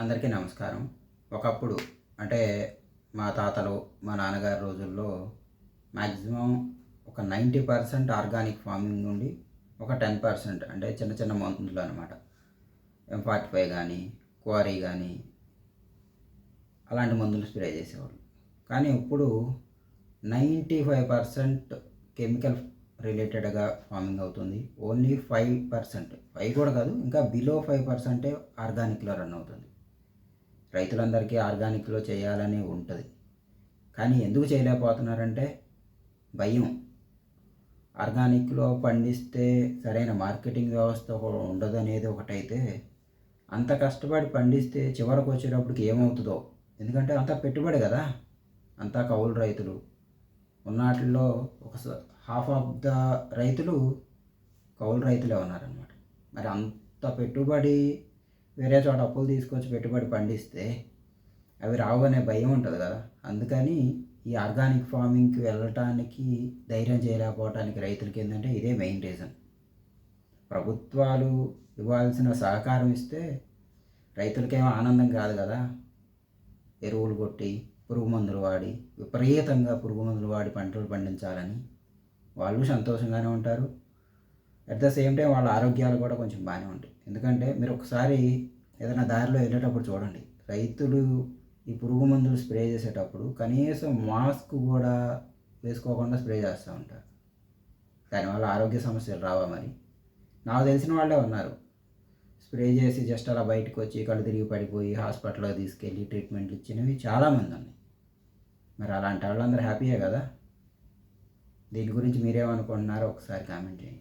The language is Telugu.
అందరికీ నమస్కారం. ఒకప్పుడు అంటే మా తాతలు మా నాన్నగారి రోజుల్లో మ్యాక్సిమం ఒక నైంటీ పర్సెంట్ ఆర్గానిక్ ఫార్మింగ్ నుండి ఒక టెన్ పర్సెంట్ అంటే చిన్న చిన్న మందులు అనమాట ఎం ఫార్టీ ఫైవ్ కానీ క్వారీ కానీ అలాంటి మందులు స్ప్రే చేసేవాళ్ళు. కానీ ఇప్పుడు నైంటీ ఫైవ్ పర్సెంట్ కెమికల్ రిలేటెడ్గా ఫార్మింగ్ అవుతుంది. Only five percent. ఫైవ్ కూడా కాదు ఇంకా బిలో ఫైవ్ పర్సెంటే ఆర్గానిక్లో రన్ అవుతుంది. రైతులందరికీ ఆర్గానిక్లో చేయాలని ఉంటుంది. కానీ ఎందుకు చేయలేకపోతున్నారంటే భయం. ఆర్గానిక్లో పండిస్తే సరైన మార్కెటింగ్ వ్యవస్థ ఉండదు అనేది ఒకటైతే అంత కష్టపడి పండిస్తే చివరకు వచ్చేటప్పటికి ఏమవుతుందో. ఎందుకంటే అంత పెట్టుబడి కదా. అంతా కౌలు రైతులు. ఉన్నట్లో ఒక హాఫ్ ఆఫ్ ద రైతులు కౌలు రైతులే ఉన్నారనమాట మరి అంత పెట్టుబడి వేరే చోట అప్పులు తీసుకొచ్చి పెట్టుబడి పండిస్తే అవి రావు అనే భయం ఉంటుంది కదా. అందుకని ఈ ఆర్గానిక్ ఫార్మింగ్కి వెళ్ళటానికి ధైర్యం చేయలేకపోవటానికి రైతులకి ఏంటంటే ఇదే మెయిన్ రీజన్. ప్రభుత్వాలు ఇవ్వాల్సిన సహకారం ఇస్తే రైతులకేమో ఆనందం కాదు కదా. ఎరువులు కొట్టి పురుగు మందులు వాడి విపరీతంగా పురుగు మందులు వాడి పంటలు పండించాలని వాళ్ళు సంతోషంగానే ఉంటారు. అట్ ద సేమ్ టైం వాళ్ళ ఆరోగ్యాలు కూడా కొంచెం బాగానే ఉంటాయి. ఎందుకంటే మీరు ఒకసారి ఏదైనా దారిలో వెళ్ళేటప్పుడు చూడండి. రైతులు ఈ పురుగు మందులు స్ప్రే చేసేటప్పుడు కనీసం మాస్క్ కూడా వేసుకోకుండా స్ప్రే చేస్తూ ఉంటారు. దానివల్ల ఆరోగ్య సమస్యలు రావా మరి? నాకు తెలిసిన వాళ్ళే ఉన్నారు. స్ప్రే చేసి జస్ట్ అలా బయటకు వచ్చి కళ్ళు తిరిగి పడిపోయి హాస్పిటల్లో తీసుకెళ్ళి ట్రీట్మెంట్లు ఇచ్చినవి చాలామంది ఉన్నాయి. మరి అలాంటి వాళ్ళందరూ హ్యాపీయే కదా? దీని గురించి మీరేమనుకుంటున్నారో ఒకసారి కామెంట్ చేయండి.